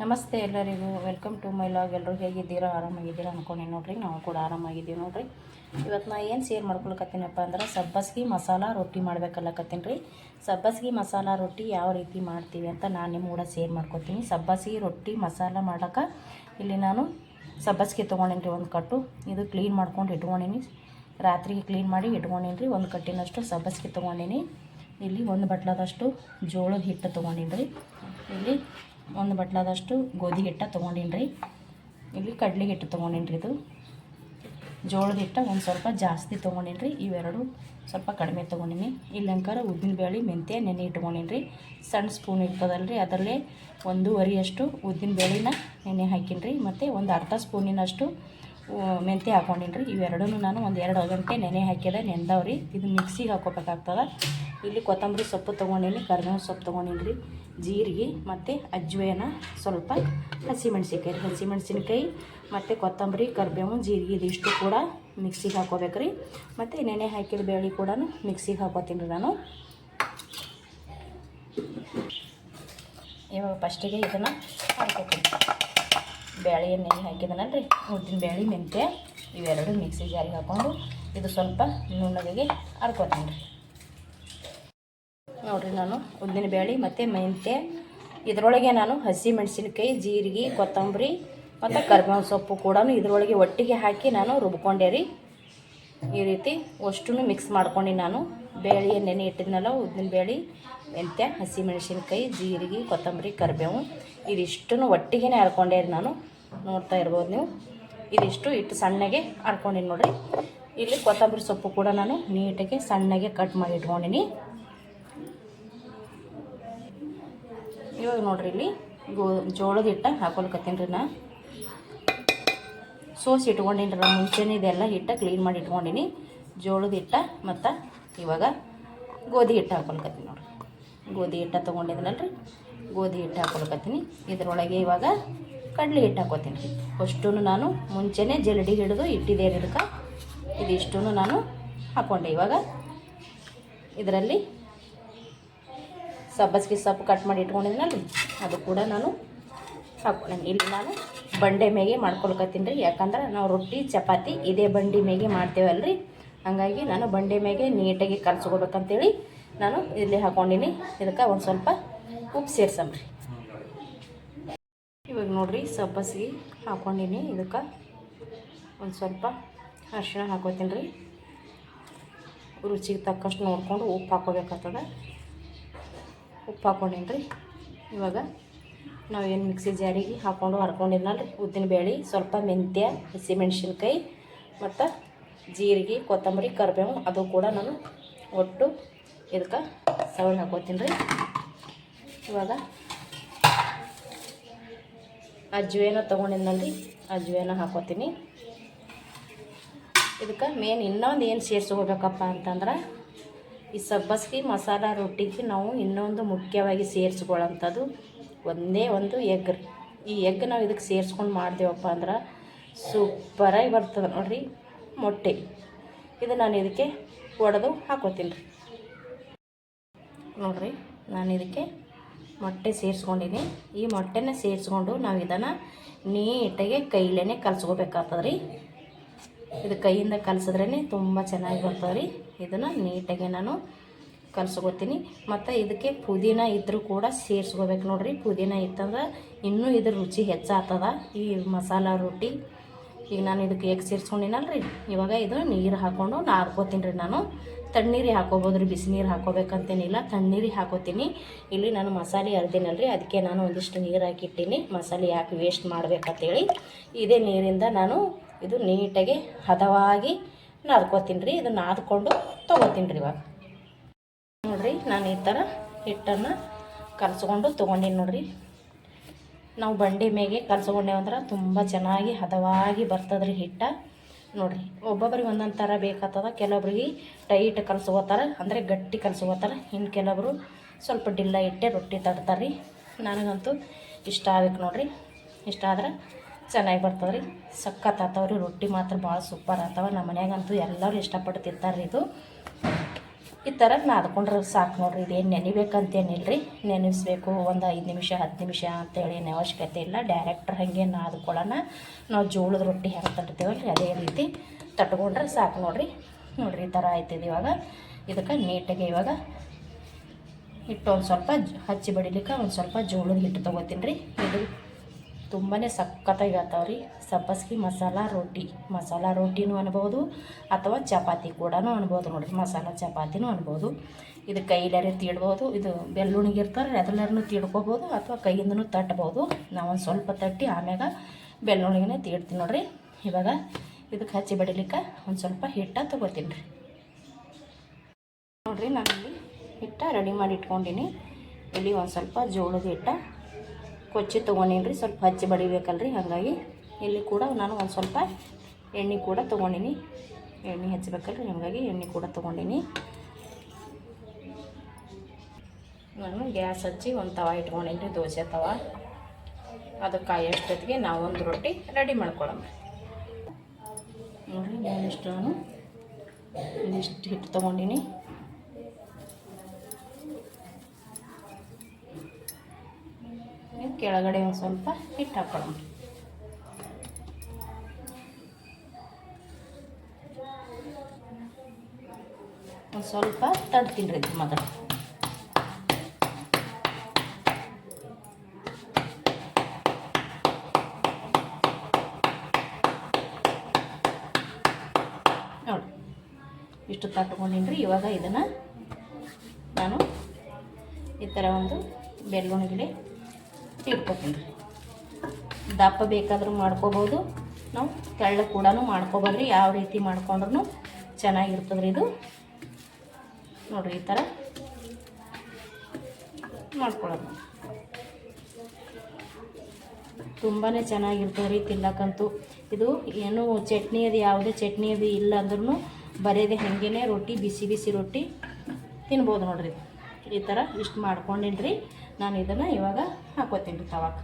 ನಮಸ್ತೆ ಎಲ್ಲರಿಗೂ. Welcome to my log ಎಲ್ಲರೂ ಹೇಗಿದ್ದೀರಾ? ಆರಾಮಾಗಿದ್ದೀರಾ ಅನ್ಕೊಂಡು ನೋಡ್ರಿ. ನಾವು ಕೂಡ ಆರಾಮಾಗಿದ್ದೀವಿ ನೋಡ್ರಿ. ಇವತ್ತು ನಾ ಏನು ಶೇರ್ ಮಾಡ್ಕೊಳಕತ್ತೀನಪ್ಪ ಅಂದ್ರೆ ಸಬ್ಬಸ್ಗಿ ಮಸಾಲ ರೊಟ್ಟಿ ಮಾಡ್ಬೇಕಲ್ಲಕತ್ತೀನಿ ರೀ ಸಬ್ಬಸ್ಗಿ ಮಸಾಲ ರೊಟ್ಟಿ ಯಾವ ರೀತಿ ಮಾಡ್ತೀವಿ ಅಂತ ನಾನು ನಿಮ್ಮ ಕೂಡ ಶೇರ್ ಮಾಡ್ಕೊತೀನಿ. ಸಬ್ಬಸ್ಗಿ ರೊಟ್ಟಿ ಮಸಾಲ ಮಾಡೋಕೆ ಇಲ್ಲಿ ನಾನು ಸಬ್ಬಸ್ಗಿ ತೊಗೊಂಡೇನಿ ರೀ ಒಂದು ಕಟ್ಟು. ಇದು ಕ್ಲೀನ್ ಮಾಡ್ಕೊಂಡು ಇಟ್ಕೊಂಡೀನಿ. ರಾತ್ರಿಗೆ ಕ್ಲೀನ್ ಮಾಡಿ ಇಟ್ಕೊಂಡೀನಿ ರೀ ಒಂದು ಕಟ್ಟಿನಷ್ಟು ಸಬ್ಬಸ್ಗಿ ತೊಗೊಂಡೀನಿ. ಇಲ್ಲಿ ಒಂದು ಬಟ್ಲದಷ್ಟು ಜೋಳದ ಹಿಟ್ಟು ತೊಗೊಂಡೀನಿ ರೀ ಇಲ್ಲಿ ಒಂದು ಬಟ್ಲಾದಷ್ಟು ಗೋಧಿ ಹಿಟ್ಟ ತೊಗೊಂಡಿನ್ರಿ ಇಲ್ಲಿ ಕಡ್ಲೆ ಹಿಟ್ಟು ತೊಗೊಂಡಿನ್ರಿ ಇದು. ಜೋಳದ ಹಿಟ್ಟು ಒಂದು ಸ್ವಲ್ಪ ಜಾಸ್ತಿ ತೊಗೊಂಡಿನ್ರಿ ಇವೆರಡು ಸ್ವಲ್ಪ ಕಡಿಮೆ ತೊಗೊಂಡಿನಿ. ಇಲ್ಲಂಕಾರ ಉದ್ದಿನ ಬೇಳೆ, ಮೆಂತ್ಯ, ನೆನೆ ಇಟ್ಕೊಂಡಿನ್ರಿ ಸಣ್ಣ ಸ್ಪೂನ್ ಇರ್ತದಲ್ಲ ರೀ ಅದರಲ್ಲೇ ಒಂದೂವರೆಯಷ್ಟು ಉದ್ದಿನ ಬೇಳೆನ ನೆನೆ ಹಾಕಿನ್ರಿ ರೀ. ಮತ್ತು ಒಂದು ಅರ್ಧ ಸ್ಪೂನಿನಷ್ಟು ಮೆಂತ್ಯ ಹಾಕೊಂಡಿನಿ ರೀ ಇವೆರಡೂ ನಾನು ಒಂದು ಎರಡು ಗಂಟೆ ನೆನೆ ಹಾಕಿದೆ ನೆಂದವ್ರಿ. ಇದು ಮಿಕ್ಸಿಗೆ ಹಾಕೋಬೇಕಾಗ್ತದೆ. ಇಲ್ಲಿ ಕೊತ್ತಂಬರಿ ಸೊಪ್ಪು ತೊಗೊಂಡಿನಿ ಕರಿಬೇವು ಸೊಪ್ಪು ತೊಗೊಂಡಿನಿ ರೀ ಜೀರಿಗೆ ಮತ್ತು ಅಜ್ವೇನ ಸ್ವಲ್ಪ ಹಸಿಮೆಣ್ಸಿನ್ಕಾಯಿ. ಹಸಿಮೆಣ್ಸಿನ್ಕಾಯಿ ಮತ್ತು ಕೊತ್ತಂಬರಿ ಕರ್ಬೇವು ಜೀರಿಗೆ ಇದಿಷ್ಟು ಕೂಡ ಮಿಕ್ಸಿಗೆ ಹಾಕೋಬೇಕು ರೀ ಮತ್ತು ನೆನೆ ಹಾಕಿದ ಬೇಳೆ ಕೂಡ ಮಿಕ್ಸಿಗೆ ಹಾಕೋತೀನಿ ರೀ ನಾನು. ಇವಾಗ ಫಸ್ಟಿಗೆ ಇದನ್ನು ಹಾಕೋತೀನಿ ಬೇಳೆ ನೆನೆ ಹಾಕಿದನಲ್ರಿ? ಉದ್ದಿನ ಬೇಳೆ, ಮೆಂತ್ಯ, ಇವೆರಡು ಮಿಕ್ಸಿ ಜಾರಿಗೆ ಹಾಕ್ಕೊಂಡು ಇದು ಸ್ವಲ್ಪ ನುಣ್ಣಗೆ ಹರ್ಕೊತೀನಿ ರೀ ನೋಡಿರಿ ನಾನು ಉದ್ದಿನ ಬೇಳೆ ಮತ್ತು ಮೆಂತ್ಯ. ಇದರೊಳಗೆ ನಾನು ಹಸಿ ಮೆಣಸಿನ್ಕಾಯಿ, ಜೀರಿಗೆ, ಕೊತ್ತಂಬರಿ ಮತ್ತು ಕರ್ಬೇವಿನ ಸೊಪ್ಪು ಕೂಡ ಇದರೊಳಗೆ ಒಟ್ಟಿಗೆ ಹಾಕಿ ನಾನು ರುಬ್ಕೊಂಡೆ ರೀ. ಈ ರೀತಿ ಅಷ್ಟು ಮಿಕ್ಸ್ ಮಾಡ್ಕೊಂಡು ನಾನು. ಬೇಳೆ ನೆನೆ ಇಟ್ಟಿದ್ನಲ್ಲ ಉದ್ದಿನ ಬೇಳೆ ಮೆಂತ್ಯ ಹಸಿಮೆಣಸಿನ್ಕಾಯಿ ಜೀರಿಗೆ, ಕೊತ್ತಂಬರಿ, ಕರಿಬೇವು. ಇದಿಷ್ಟನ್ನು ಒಟ್ಟಿಗೆ ರೀ ನಾನು. ನೋಡ್ತಾ ಇರ್ಬೋದು ನೀವು. ಇದಿಷ್ಟು ಇಟ್ಟು ಸಣ್ಣಗೆ ಹರ್ಕೊಂಡಿನಿ ನೋಡಿರಿ. ಇಲ್ಲಿ ಕೊತ್ತಂಬರಿ ಸೊಪ್ಪು ಕೂಡ ನಾನು ನೀಟಾಗಿ ಸಣ್ಣಗೆ ಕಟ್ ಮಾಡಿ ಇಟ್ಕೊಂಡಿನಿ. ಇವಾಗ ನೋಡ್ರಿ ಇಲ್ಲಿ ಗೋ ಜೋಳದ ಹಿಟ್ಟ ಹಾಕೊಳ್ಕತ್ತೀನಿ ರೀ ನಾ. ಸೋಸಿ ಇಟ್ಕೊಂಡಿನ್ರಿ ನಾನು ಮುಂಚೆನೇ ಇದೆಲ್ಲ ಹಿಟ್ಟ ಕ್ಲೀನ್ ಮಾಡಿ ಇಟ್ಕೊಂಡಿನಿ. ಜೋಳದ ಹಿಟ್ಟ ಮತ್ತು ಇವಾಗ ಗೋಧಿ ಹಿಟ್ಟು ಹಾಕೊಳ್ಕತ್ತೀನಿ ಗೋಧಿ ಹಿಟ್ಟ ತೊಗೊಂಡಿದ್ನಲ್ರಿ? ಗೋಧಿ ಹಿಟ್ಟು ಹಾಕೊಳ್ಕತ್ತೀನಿ. ಇದರೊಳಗೆ ಇವಾಗ ಕಡಲೆ ಹಿಟ್ಟು ಹಾಕೋತೀನಿ. ಅಷ್ಟೂ ನಾನು ಮುಂಚೆನೆ ಜಲ್ಡಿ ಹಿಡಿದು ಇಟ್ಟಿದ್ದೆ ಇದಕ್ಕ ಇದಿಷ್ಟೂ ನಾನು ಹಾಕ್ಕೊಂಡೆ ಇವಾಗ ಇದರಲ್ಲಿ ಸಬ್ಬಸ್ಗೆ ಸೊಪ್ಪು ಕಟ್ ಮಾಡಿ ಇಟ್ಕೊಂಡಿದ್ನಲ್ಲ ರೀ ಅದು ಕೂಡ ನಾನು ಹಾಕೊಂಡೆ ಇಲ್ಲಿ ನಾನು ಬಂಡೆ ಮೇಗೆ ಮಾಡ್ಕೊಳ್ಕತ್ತೀನಿ ರೀ. ಯಾಕಂದ್ರೆ ನಾವು ರೊಟ್ಟಿ, ಚಪಾತಿ ಇದೇ ಬಂಡಿ ಮೇಗೆ ರೀ ಹಾಗಾಗಿ ನಾನು ಬಂಡೆ ಮೇಗೆ ನೀಟಾಗಿ ಕಲ್ಸ್ಕೊಬೇಕಂತೇಳಿ ನಾನು ಇಲ್ಲಿ ಹಾಕೊಂಡಿನಿ. ಇದಕ್ಕೆ ಒಂದು ಸ್ವಲ್ಪ ಉಪ್ಪು ಸೇರ್ಸಮ್ರಿ ಇವಾಗ ನೋಡ್ರಿ, ಸಬ್ಬಸ್ಗೆ ಹಾಕೊಂಡಿನಿ. ಇದಕ್ಕೆ ಒಂದು ಸ್ವಲ್ಪ ಅರಿಶಿಣ ಹಾಕೋತೀನಿ ರೀ ರುಚಿಗೆ ತಕ್ಕಷ್ಟು ನೋಡಿಕೊಂಡು ಉಪ್ಪು ಹಾಕೋಬೇಕಾಗ್ತದೆ. ಉಪ್ಪು ಹಾಕೊಂಡಿನಿ ರೀ ಇವಾಗ ನಾವೇನು ಮಿಕ್ಸಿ ಜಾರಿಗೆ ಹಾಕ್ಕೊಂಡು ಉದ್ದಿನ ಬೇಳೆ, ಸ್ವಲ್ಪ ಮೆಂತ್ಯ, ಹಸಿಮೆಣ್ಸಿನ್ಕಾಯಿ, ಮತ್ತು ಜೀರಿಗೆ, ಕೊತ್ತಂಬರಿ, ಕರಿಬೇವು, ಅದು ಕೂಡ ನಾನು ಒಟ್ಟು ಇದಕ್ಕೆ ಸವಳಿ ಹಾಕೋತೀನಿ ರೀ. ಇವಾಗ ಅಜ್ವೇನ ತೊಗೊಂಡಿದ್ನಲ್ಲ ಅಜ್ವೇನ ಹಾಕೋತೀನಿ. ಇದಕ್ಕೆ ಮೇನ್ ಇನ್ನೊಂದು ಏನು ಸೇರಿಸ್ಕೋಬೇಕಪ್ಪ ಅಂತಂದ್ರೆ ಈ ಸಬ್ಬಸ್ಗಿ ಮಸಾಲ ರೊಟ್ಟಿಗೆ ನಾವು ಇನ್ನೊಂದು ಮುಖ್ಯವಾಗಿ ಸೇರಿಸ್ಕೊಳ್ಳೋಂಥದ್ದು ಒಂದೇ ಒಂದು ಎಗ್ ಈ ಎಗ್ ನಾವು ಇದಕ್ಕೆ ಸೇರಿಸ್ಕೊಂಡು ಮಾಡ್ದೇವಪ್ಪ ಅಂದ್ರೆ ಸೂಪರಾಗಿ ಬರ್ತದೆ ನೋಡಿರಿ ಮೊಟ್ಟೆ. ಇದು ನಾನು ಇದಕ್ಕೆ ಒಡೆದು ಹಾಕೋತೀನಿ ರೀ. ನೋಡ್ರಿ, ನಾನು ಇದಕ್ಕೆ ಮೊಟ್ಟೆ ಸೇರಿಸ್ಕೊಂಡಿನಿ. ಈ ಮೊಟ್ಟೆನ ಸೇರಿಸ್ಕೊಂಡು ನಾವು ಇದನ್ನು ನೀಟಾಗಿ ಕೈಲೇ ಕಲಸ್ಕೋಬೇಕಾಗ್ತದೆ ರೀ ಇದು ಕೈಯಿಂದ ಕಲಸಿದ್ರೇ ತುಂಬ ಚೆನ್ನಾಗಿ ಬರ್ತದೆ ರೀ ಇದನ್ನು ನೀಟಾಗಿ ನಾನು ಕಲ್ಸ್ಕೊತೀನಿ. ಮತ್ತು ಇದಕ್ಕೆ ಪುದೀನ ಇದ್ದರೂ ಕೂಡ ಸೇರಿಸ್ಕೋಬೇಕು ನೋಡ್ರಿ. ಪುದೀನ ಇತ್ತಂದ್ರೆ ಇನ್ನೂ ಇದ್ರ ರುಚಿ ಹೆಚ್ಚಾಗ್ತದ. ಈ ಮಸಾಲ ರೊಟ್ಟಿ ಈಗ ನಾನು ಇದಕ್ಕೆ ಎಗ್ ಸೇರಿಸ್ಕೊಂಡಿನಲ್ರಿ ಇವಾಗ ಇದು ನೀರು ಹಾಕ್ಕೊಂಡು ನಾರ್ಕೋತೀನಿ ರೀ ನಾನು. ತಣ್ಣೀರಿ ಹಾಕೋಬೋದು ರೀ ಬಿಸಿನೀರು ಹಾಕೋಬೇಕಂತೇನಿಲ್ಲ, ತಣ್ಣೀರಿ ಹಾಕೋತೀನಿ. ಇಲ್ಲಿ ನಾನು ಮಸಾಲೆ ಅರ್ದಿನಲ್ರಿ ಅದಕ್ಕೆ ನಾನು ಒಂದಿಷ್ಟು ನೀರು ಹಾಕಿಟ್ಟಿನಿ. ಮಸಾಲೆ ಯಾಕೆ ವೇಸ್ಟ್ ಮಾಡ್ಬೇಕಂತೇಳಿ. ಇದೇ ನೀರಿಂದ ನಾನು ಇದು ನೀಟಾಗಿ ಹದವಾಗಿ ನಾದ್ಕೋತೀನಿ ರೀ ಇದು ನಾದ್ಕೊಂಡು ತೊಗೋತೀನಿ ರೀ ಇವಾಗ. ನೋಡಿರಿ, ನಾನು ಈ ಥರ ಹಿಟ್ಟನ್ನು ಕಲಸ್ಕೊಂಡು ತೊಗೊಂಡೀನಿ ನೋಡ್ರಿ. ನಾವು ಬಂಡಿ ಮೇಗೆ ಕಲ್ಸ್ಕೊಂಡೇವಂದ್ರೆ ತುಂಬ ಚೆನ್ನಾಗಿ ಹದವಾಗಿ ಬರ್ತದ್ರಿ ಹಿಟ್ಟ. ನೋಡ್ರಿ ಒಬ್ಬೊಬ್ರಿಗೆ ಒಂದೊಂದು ಥರ ಬೇಕಾಗ್ತದ. ಕೆಲವೊಬ್ರಿಗೆ ಟೈಟ್ ಕಲಸ್ಕೋತಾರೆ ಅಂದರೆ ಗಟ್ಟಿ ಕಲಸ್ಕೋತಾರೆ ಇನ್ನು ಕೆಲವರು ಸ್ವಲ್ಪ ಡಿಲ್ಲ ಇಟ್ಟೆ ರೊಟ್ಟಿ ತಡ್ತಾರೆ ರೀ ನನಗಂತೂ ಇಷ್ಟ ಆಗ್ಬೇಕು ನೋಡಿರಿ. ಇಷ್ಟ ಆದ್ರೆ ಚೆನ್ನಾಗಿ ಬರ್ತದೆ ರೀ ಸಖತ್ ರೊಟ್ಟಿ ಮಾತ್ರ ಭಾಳ ಸೂಪರ್ ಆಗ್ತಾವ ನಮ್ಮ ಮನ್ಯಾಗಂತೂ ಎಲ್ಲರೂ ಇಷ್ಟಪಟ್ಟು ತಿಂತಾರೆ ಇದು. ಈ ಥರ ನಾದ್ಕೊಂಡ್ರೆ ಸಾಕು ನೋಡ್ರಿ, ಇದೇನು ನೆನಿಬೇಕಂತೇನಿಲ್ಲ ರೀ ನೆನೆಸ್ಬೇಕು, ಒಂದು ಐದು ನಿಮಿಷ, ಹತ್ತು ನಿಮಿಷ ಅಂತೇಳಿ ಏನು ಅವಶ್ಯಕತೆ ಇಲ್ಲ. ಡೈರೆಕ್ಟ್ ಹಾಗೆ ನಾದ್ಕೊಳ್ಳೋಣ. ನಾವು ಜೋಳದ ರೊಟ್ಟಿ ಹೆಂಗೆ ತಟ್ತೀವಲ್ಲ ರೀ ಅದೇ ರೀತಿ ತಟ್ಕೊಂಡ್ರೆ ಸಾಕು ನೋಡ್ರಿ. ನೋಡ್ರಿ, ಈ ಥರ ಆಯ್ತದೆ ಇವಾಗ. ಇದಕ್ಕೆ ನೀಟಾಗಿ ಇವಾಗ ಹಿಟ್ಟು ಒಂದು ಸ್ವಲ್ಪ ಹಚ್ಚಿ ಬಡಿಲಿಕ್ಕೆ ಒಂದು ಸ್ವಲ್ಪ ಜೋಳದ ಹಿಟ್ಟು ತೊಗೋತೀನಿ ರೀ ಇದು ತುಂಬಾ ರೀ ಸಬ್ಬಸ್ಗಿ ಮಸಾಲ ರೊಟ್ಟಿ ಮಸಾಲ ರೊಟ್ಟಿನೂ ಅನ್ಬೋದು ಅಥವಾ ಚಪಾತಿ ಕೂಡ ಅನ್ಬೋದು ನೋಡಿರಿ. ಮಸಾಲ ಚಪಾತಿನೂ ಅನ್ಬೋದು. ಇದು ಕೈಲಾರೆ ತೀಡ್ಬೋದು. ಇದು ಬೆಳ್ಳುಣಿಗೆ ಇರ್ತಾರೆ ಅದೆಲ್ಲರೂ ತೀಡ್ಕೋಬೋದು ಅಥವಾ ಕೈಯಿಂದನು ತಟ್ಬೋದು. ಒಂದು ಸ್ವಲ್ಪ ತಟ್ಟಿ ಆಮ್ಯಾಗ ಬೆಳ್ಳುಣಿಗೆನೇ ತೀಡ್ತೀನಿ ನೋಡಿರಿ. ಇವಾಗ ಇದಕ್ಕೆ ಹಚ್ಚಿ ಬಡಿಲಿಕ್ಕೆ ಒಂದು ಸ್ವಲ್ಪ ಹಿಟ್ಟ ತೊಗೋತೀನಿ ರೀ ನೋಡಿರಿ ಇಲ್ಲಿ ಹಿಟ್ಟ ರೆಡಿ ಮಾಡಿ ಇಟ್ಕೊಂಡಿನಿ. ಇಲ್ಲಿ ಒಂದು ಸ್ವಲ್ಪ ಜೋಳದ ಹಿಟ್ಟ. ಕೊಚ್ಚಿ ತೊಗೊಂಡೀನಿ ರೀ ಸ್ವಲ್ಪ ಹಚ್ಚಿ ಬಡಿಬೇಕಲ್ರಿ, ಹಾಗಾಗಿ ಇಲ್ಲಿ ಕೂಡ ನಾನು ಒಂದು ಸ್ವಲ್ಪ ಎಣ್ಣೆ ಕೂಡ ತೊಗೊಂಡೀನಿ. ಎಣ್ಣೆ ಹಚ್ಚಬೇಕಲ್ರಿ ಹಾಗಾಗಿ ಎಣ್ಣೆ ಕೂಡ ತೊಗೊಂಡೀನಿ. ನಾನು ಗ್ಯಾಸ್ ಹಚ್ಚಿ ಒಂದು ತವ ಇಟ್ಕೊಂಡೀನಿ ರೀ ದೋಸೆ ತವ. ಅದು ಕಾಯೋಷ್ಟೊತ್ತಿಗೆ ಒಂದು ರೊಟ್ಟಿ ರೆಡಿ ಮಾಡ್ಕೊಳ್ಳೋಣ ಇಷ್ಟು ನಾನು ಇಷ್ಟು ಹಿಟ್ಟು ತೊಗೊಂಡಿನಿ ಇದ್ ಕೆಳಗಡೆ ಒಂದು ಸ್ವಲ್ಪ ಹಿಟ್ಟು ಹಾಕೊಳ್ಳೋಣ. ಒಂದು ಸ್ವಲ್ಪ ತಡ್ತೀನಿ ರೀ ಮೊದಲು ನೋಡಿ, ಇಷ್ಟು ತಟ್ಕೊಂಡಿನ್ರಿ ಇವಾಗ ಇದನ್ನು ನಾನು ಈ ಥರ ಒಂದು ಬೆಳ್ಳುಣಿಗೆ ಇಟ್ಕೊತೀನಿ ರೀ ದಪ್ಪ ಬೇಕಾದರೂ ಮಾಡ್ಕೋಬೋದು. ನಾವು ತೆಳ್ಳ ಕೂಡ ರೀ ಯಾವ ರೀತಿ ಮಾಡ್ಕೊಂಡ್ರೂ ಚೆನ್ನಾಗಿರ್ತದೆ ರೀ ಇದು. ನೋಡಿರಿ ಈ ಥರ ಮಾಡ್ಕೊಳ್ಳೋದು ತುಂಬಾ ಚೆನ್ನಾಗಿರ್ತದೆ ರೀ ತಿನ್ನಕ್ಕಂತೂ. ಇದು ಏನು ಚಟ್ನಿ ಅದು, ಯಾವುದೇ ಚಟ್ನಿ ಅದು ಇಲ್ಲ ಅಂದ್ರೂ ಬರೆಯದೆ ಹಾಗೇ ರೊಟ್ಟಿ, ಬಿಸಿ ಬಿಸಿ ರೊಟ್ಟಿ ತಿನ್ಬೋದು ನೋಡಿರಿ. ಈ ಥರ ಇಷ್ಟು ಮಾಡ್ಕೊಂಡಿನ್ರಿ. ನಾನು ಇದನ್ನು ಇವಾಗ ಹಾಕೋತೀನಿ ರೀ ತವಾಕ.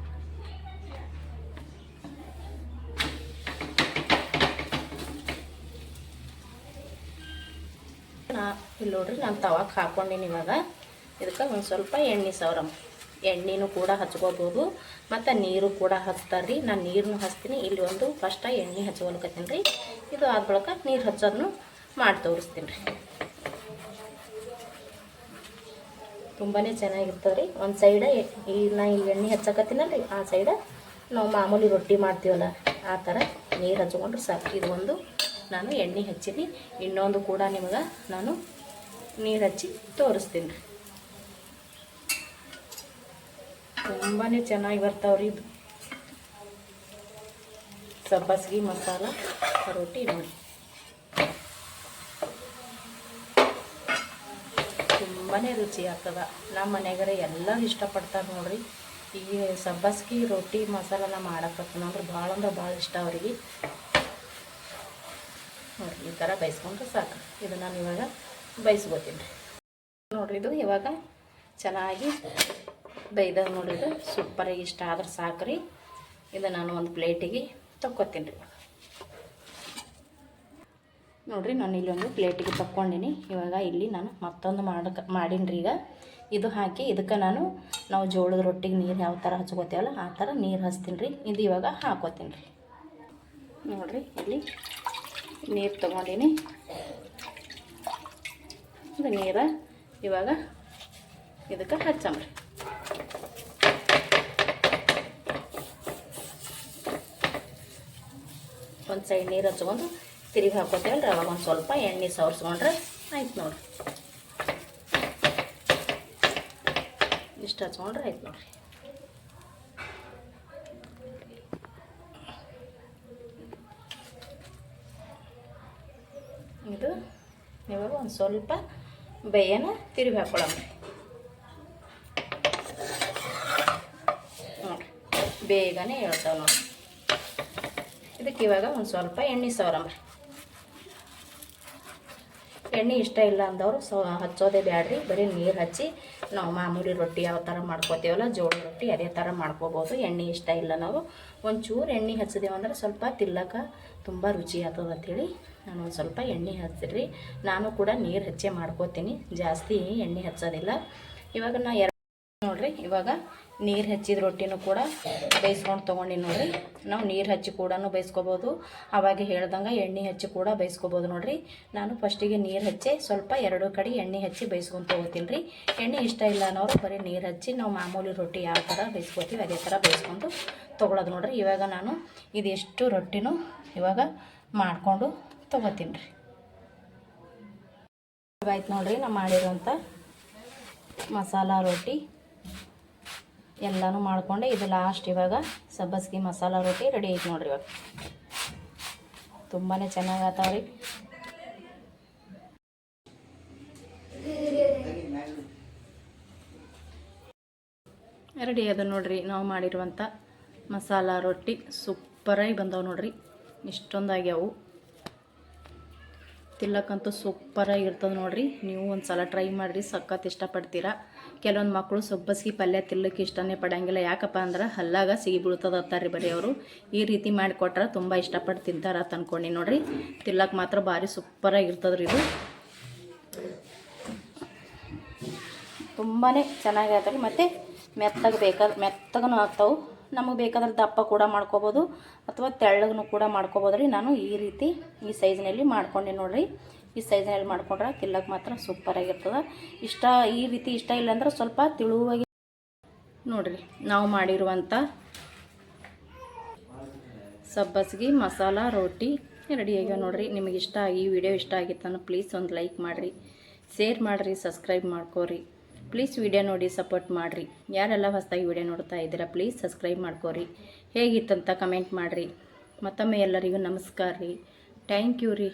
ನಾ ಇಲ್ಲಿ ನೋಡ್ರಿ, ನಾನು ತವಾಕ್ ಹಾಕ್ಕೊಂಡಿನಿ ಇವಾಗ. ಇದಕ್ಕೆ ಒಂದು ಸ್ವಲ್ಪ ಎಣ್ಣೆ ಸವರಮ್ಮ ಎಣ್ಣೆನೂ ಕೂಡ ಹಚ್ಕೋಬೋದು, ಮತ್ತು ನೀರು ಕೂಡ ಹಚ್ತಾರೆ ರೀ ನಾನು ನೀರನ್ನು ಹಚ್ತೀನಿ. ಇಲ್ಲಿ ಒಂದು ಫಸ್ಟ ಎಣ್ಣೆ ಹಚ್ಕೊಳ್ಕತ್ತೀನಿ ರೀ. ಇದು ಆದ ಬಳಿಕ ನೀರು ಹಚ್ಚೋದನ್ನು ಮಾಡಿ ತೋರಿಸ್ತೀನಿ ರೀ. ತುಂಬಾ ಚೆನ್ನಾಗಿರ್ತಾವೆ ರೀ ಒಂದು ಸೈಡ ಈ ನಾ ಈ ಎಣ್ಣೆ ಹಚ್ಚಕತ್ತೀನಲ್ಲ ರೀ ಆ ಸೈಡ ನಾವು ಮಾಮೂಲಿ ರೊಟ್ಟಿ ಮಾಡ್ತೀವಲ್ಲ, ಆ ಥರ ನೀರು ಹಚ್ಕೊಂಡ್ರೆ ಸಾಕು. ಇದು ಒಂದು ನಾನು ಎಣ್ಣೆ ಹಚ್ಚೀನಿ ಇನ್ನೊಂದು ಕೂಡ ನಿಮಗೆ ನಾನು ನೀರು ಹಚ್ಚಿ ತೋರಿಸ್ತೀನಿ ರೀ ತುಂಬಾ ಚೆನ್ನಾಗಿ ಬರ್ತಾವ್ರಿ ಇದು. ಸಬ್ಬಸ್ಗಿ ಮಸಾಲ, ರೊಟ್ಟಿ ನೋಡಿ. ತುಂಬಾ ರುಚಿ ಆಗ್ತದೆ. ನಮ್ಮ ಮನೆಗರೆ ಎಲ್ಲರೂ ಇಷ್ಟಪಡ್ತಾರೆ ನೋಡ್ರಿ. ಈ ಸಬ್ಬಸ್ಗಿ ರೊಟ್ಟಿ ಮಸಾಲನ ಮಾಡಕತ್ತೀನಿ ಅಂದ್ರೆ ಭಾಳ ಅಂದ್ರೆ ಭಾಳ ಇಷ್ಟ ಅವ್ರಿಗೆ. ನೋಡಿ ಈ ಥರ ಬೇಯಿಸ್ಕೊಂಡ್ರೆ ಸಾಕು. ಇದು ನಾನು ಇವಾಗ ಬೇಯಿಸ್ಬೋತೀನಿ ರೀ. ನೋಡ್ರಿ, ಇದು ಇವಾಗ ಚೆನ್ನಾಗಿ ಬೈದ ನೋಡಿದ್ರೆ ಸೂಪರಾಗಿ ಇಷ್ಟ ಆದ್ರೆ ಸಾಕು ರೀ ಇದು ನಾನು ಒಂದು ಪ್ಲೇಟಿಗೆ ತಕ್ಕೋತೀನಿ ರೀ. ನೋಡಿರಿ, ನಾನು ಇಲ್ಲಿ ಒಂದು ಪ್ಲೇಟಿಗೆ ತಕ್ಕೊಂಡಿನಿ. ಇವಾಗ ಇಲ್ಲಿ ನಾನು ಮತ್ತೊಂದು ಮಾಡಕ್ಕೆ ಮಾಡೀನಿ ಈಗ. ಇದು ಹಾಕಿ, ಇದಕ್ಕೆ ನಾನು ನಾವು ಜೋಳದ ರೊಟ್ಟಿಗೆ ನೀರು ಯಾವ ಥರ ಹಚ್ಕೋತೀವಲ್ಲ, ಆ ಥರ ನೀರು ಹಚ್ತೀನಿ ರೀ ಇದು ಇವಾಗ ಹಾಕೋತೀನಿ ರೀ ನೋಡಿರಿ, ಇಲ್ಲಿ ನೀರು ತೊಗೊಂಡಿನಿ. ಇದು ನೀರು ಇವಾಗ ಇದಕ್ಕೆ ಹಚ್ಚಮ್ರಿ. ಒಂದು ಸೈಡ್ ನೀರು ಹಚ್ಕೊಂಡು ತಿರುಗಿ ಹಾಕೋತೇವಲ್ರಿ ಅವಾಗ ಒಂದು ಸ್ವಲ್ಪ ಎಣ್ಣೆ ಸವರ್ಸ್ಕೊಂಡ್ರೆ ಆಯ್ತು ನೋಡ್ರಿ. ಇಷ್ಟು ಹಚ್ಕೊಂಡ್ರೆ ಆಯ್ತು ನೋಡ್ರಿ. ಇದು ಇವಾಗ ಒಂದು ಸ್ವಲ್ಪ ಬೇಯನ ತಿರುಗಿ ಹಾಕೊಳ್ಳೋಣ್ರಿ ನೋಡಿರಿ, ಬೇಗನೆ ಹೇಳ್ತಾವೆ ನೋಡಿರಿ. ಇದಕ್ಕೆ ಇವಾಗ ಒಂದು ಸ್ವಲ್ಪ ಎಣ್ಣೆ ಸವರಮ್ರಿ ಎಣ್ಣೆ ಇಷ್ಟ ಇಲ್ಲ ಅಂದವರು, ಸೊ ಹಚ್ಚೋದೇ ಬ್ಯಾಡ್ರಿ, ಬರೀ ನೀರು ಹಚ್ಚಿ ನಾವು ಮಾಮೂಲಿ ರೊಟ್ಟಿ ಯಾವ ಥರ ಮಾಡ್ಕೋತೀವಲ್ಲ, ಜೋಳ ರೊಟ್ಟಿ ಅದೇ ಥರ ಮಾಡ್ಕೋಬೋದು, ಎಣ್ಣೆ ಇಷ್ಟ ಇಲ್ಲ ನಾವು. ಒಂಚೂರು ಎಣ್ಣೆ ಹಚ್ಚಿದೇವಂದ್ರೆ ಸ್ವಲ್ಪ ತಿಲ್ಲಕ ತುಂಬ ರುಚಿ ಆಗ್ತದೆ ಅಂಥೇಳಿ ನಾನು ಒಂದು ಸ್ವಲ್ಪ ಎಣ್ಣೆ ಹಚ್ಚಿರಿ ನಾನು ಕೂಡ ನೀರು ಹಚ್ಚೆ ಮಾಡ್ಕೋತೀನಿ, ಜಾಸ್ತಿ ಎಣ್ಣೆ ಹಚ್ಚೋದಿಲ್ಲ. ಇವಾಗ ನಾ ನೋಡ್ರಿ, ಇವಾಗ ನೀರು ಹಚ್ಚಿದ ರೊಟ್ಟಿನೂ ಕೂಡ ಬೇಯಿಸ್ಕೊಂಡು ತೊಗೊಂಡಿನಿ ನೋಡ್ರಿ. ನಾವು ನೀರು ಹಚ್ಚಿ ಕೂಡ ಬೇಯಿಸ್ಕೋಬೋದು. ಅವಾಗ ಹೇಳ್ದಂಗೆ ಎಣ್ಣೆ ಹಚ್ಚಿ ಕೂಡ ಬೇಯಿಸ್ಕೋಬೋದು ನೋಡ್ರಿ. ನಾನು ಫಸ್ಟಿಗೆ ನೀರು ಹಚ್ಚಿ ಸ್ವಲ್ಪ ಎರಡು ಕಡೆ ಎಣ್ಣೆ ಹಚ್ಚಿ ಬೇಯಿಸ್ಕೊಂಡು ತೊಗೋತೀನಿ ರೀ ಎಣ್ಣೆ ಇಷ್ಟ ಇಲ್ಲ ಅನ್ನೋರು ಬರೀ ನೀರು ಹಚ್ಚಿ ನಾವು ಮಾಮೂಲಿ ರೊಟ್ಟಿ ಯಾವ ಥರ ಬೇಯಿಸ್ಕೋತೀವಿ ಅದೇ ಥರ ಬೇಯಿಸ್ಕೊಂಡು ತೊಗೊಳೋದು ನೋಡ್ರಿ. ಇವಾಗ ನಾನು ಇದೆಷ್ಟು ರೊಟ್ಟಿನೂ ಇವಾಗ ಮಾಡಿಕೊಂಡು ತೊಗೋತೀನಿ ರೀ ಆಯ್ತು ನೋಡ್ರಿ, ನಾವು ಮಾಡಿರೋಂಥ ಮಸಾಲ ರೊಟ್ಟಿ. ಎಲ್ಲನೂ ಮಾಡ್ಕೊಂಡೆ. ಇದು ಲಾಸ್ಟ್ ಇವಾಗ ಸಬ್ಬಸ್ಗಿ ಮಸಾಲ ರೊಟ್ಟಿ ರೆಡಿ ಐತೆ ನೋಡ್ರಿ ಇವಾಗ. ತುಂಬಾ ಚೆನ್ನಾಗಿ ಆತಾವ್ರಿ. ರೆಡಿ ಅದ ನೋಡ್ರಿ ನಾವು ಮಾಡಿರುವಂಥ ಮಸಾಲ ರೊಟ್ಟಿ. ಸೂಪರಾಗಿ ಬಂದವು ನೋಡ್ರಿ. ಇಷ್ಟೊಂದು ತಿಲ್ಲಕ್ಕಂತೂ ಸೂಪರಾಗಿ ಇರ್ತದೆ ನೋಡಿರಿ. ನೀವು ಒಂದು ಸಲ ಟ್ರೈ ಮಾಡಿರಿ, ಸಖತ್ ಇಷ್ಟಪಡ್ತೀರ. ಕೆಲವೊಂದು ಮಕ್ಕಳು ಸೊಬ್ಬಸ್ಗಿ ಪಲ್ಯ ತಿಲ್ಲಕ್ಕೆ ಇಷ್ಟನೇ ಪಡೋಂಗಿಲ್ಲ. ಯಾಕಪ್ಪ ಅಂದ್ರೆ ಹಲ್ಲಾಗ ಸಿಗಿ ಬೀಳ್ತದ ಅಂತಾರೆ ಬರೀ ಅವರು. ಈ ರೀತಿ ಮಾಡಿಕೊಟ್ರೆ ತುಂಬ ಇಷ್ಟಪಟ್ಟು ತಿಂತಾರ ನೋಡಿರಿ ನೋಡ್ರಿ. ತಿಲ್ಲಕ್ಕೆ ಮಾತ್ರ ಭಾರಿ ಸೂಪರಾಗಿ ಇರ್ತದ್ರಿ ಇದು. ತುಂಬಾ ಚೆನ್ನಾಗಿ ರೀ ಮತ್ತು ಮೆತ್ತಗೆ ಬೇಕಾದ ಮೆತ್ತಗೂ ಆಗ್ತಾವೆ. ನಮಗೆ ಬೇಕಾದ್ರೆ ದಪ್ಪ ಕೂಡ ಮಾಡ್ಕೋಬೋದು ಅಥವಾ ತೆಳ್ಳಗೂ ಕೂಡ ಮಾಡ್ಕೋಬೋದು ರೀ. ನಾನು ಈ ರೀತಿ ಈ ಸೈಜ್ನಲ್ಲಿ ಮಾಡ್ಕೊಂಡೆ ನೋಡಿರಿ. ಈ ಸೈಜ್ನಲ್ಲಿ ಮಾಡ್ಕೊಂಡ್ರೆ ತಿಲ್ಲಕ್ಕೆ ಮಾತ್ರ ಸೂಪರಾಗಿರ್ತದೆ ಇಷ್ಟ ಈ ರೀತಿ ಇಷ್ಟ ಇಲ್ಲ ಅಂದ್ರೆ ಸ್ವಲ್ಪ ತಿಳುವಾಗಿ ನೋಡಿರಿ. ನಾವು ಮಾಡಿರುವಂಥ ಸಬ್ಬಸ್ಗೆ ಮಸಾಲ, ರೋಟಿ ರೆಡಿ ಆಗ್ಯಾವ ನೋಡಿರಿ. ನಿಮಗೆ ಇಷ್ಟ ಈ ವಿಡಿಯೋ ಇಷ್ಟ ಆಗಿತ್ತಂದ್ರೆ ಪ್ಲೀಸ್ ಒಂದು ಲೈಕ್ ಮಾಡಿರಿ. ಶೇರ್ ಮಾಡಿರಿ ಸಬ್ಸ್ಕ್ರೈಬ್ ಮಾಡ್ಕೋರಿ. ಪ್ಲೀಸ್ ವಿಡಿಯೋ ನೋಡಿ ಸಪೋರ್ಟ್ ಮಾಡಿರಿ. ಯಾರೆಲ್ಲ ಹೊಸದಾಗಿ ವಿಡಿಯೋ ನೋಡ್ತಾ ಇದ್ದೀರಾ, ಪ್ಲೀಸ್ ಸಬ್ಸ್ಕ್ರೈಬ್ ಮಾಡ್ಕೋರಿ. ಹೇಗಿತ್ತಂತ ಕಮೆಂಟ್ ಮಾಡಿರಿ. ಮತ್ತೊಮ್ಮೆ ಎಲ್ಲರಿಗೂ ನಮಸ್ಕಾರ ರೀ. ಥ್ಯಾಂಕ್ ಯು ರೀ.